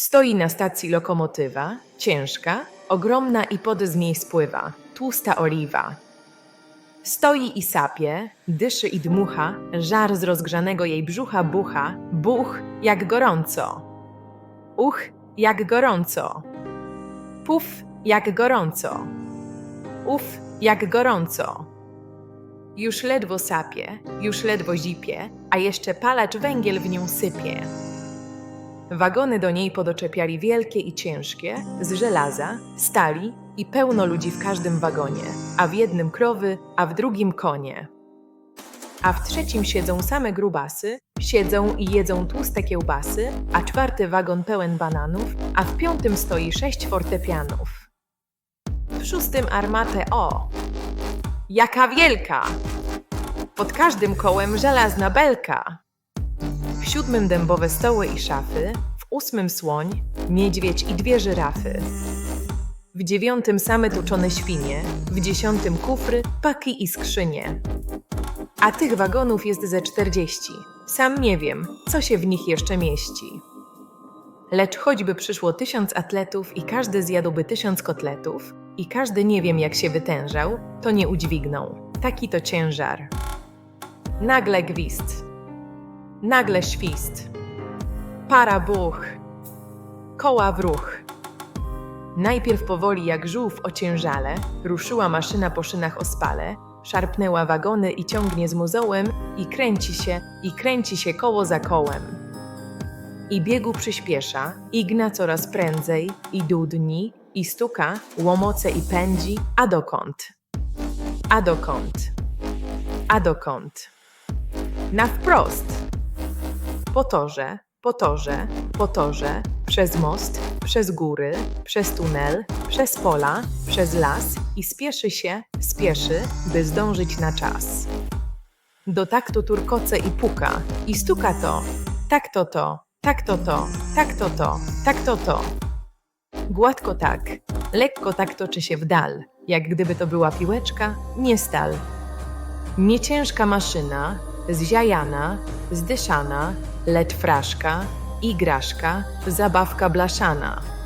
Stoi na stacji lokomotywa, ciężka, ogromna i pod z niej spływa, tłusta oliwa. Stoi i sapie, dyszy i dmucha, żar z rozgrzanego jej brzucha bucha, buch jak gorąco. Uch jak gorąco. Puf jak gorąco. Uf jak gorąco. Już ledwo sapie, już ledwo zipie, a jeszcze palacz węgiel w nią sypie. Wagony do niej podoczepiali wielkie i ciężkie, z żelaza, stali i pełno ludzi w każdym wagonie, a w jednym krowy, a w drugim konie. A w trzecim siedzą same grubasy, siedzą i jedzą tłuste kiełbasy, a czwarty wagon pełen bananów, a w piątym stoi sześć fortepianów. W szóstym armatę o! Jaka wielka! Pod każdym kołem żelazna belka. Siódmym dębowe stoły i szafy, w ósmym słoń, niedźwiedź i dwie żyrafy. W dziewiątym same tuczone świnie, w dziesiątym kufry, paki i skrzynie. A tych wagonów jest ze czterdzieści. Sam nie wiem, co się w nich jeszcze mieści. Lecz choćby przyszło tysiąc atletów i każdy zjadłby tysiąc kotletów, i każdy nie wiem jak się wytężał, to nie udźwigną. Taki to ciężar. Nagle gwizd. Nagle świst. Para buch. Koła w ruch. Najpierw powoli jak żółw o ciężale, ruszyła maszyna po szynach ospale, szarpnęła wagony i ciągnie z muzołem i kręci się, i kręci się koło za kołem. I biegu przyspiesza, i gna coraz prędzej, i dudni, i stuka, łomoce i pędzi, a dokąd? A dokąd? A dokąd? Na wprost! Po torze, po torze, po torze, przez most, przez góry, przez tunel, przez pola, przez las i spieszy się, spieszy, by zdążyć na czas. Do taktu turkoce i puka, i stuka to, tak to to, tak to to, tak to to, tak to to. Gładko tak, lekko tak toczy się w dal, jak gdyby to była piłeczka, nie stal. Nieciężka maszyna, zziajana, zdyszana, lecz fraszka, igraszka, zabawka blaszana.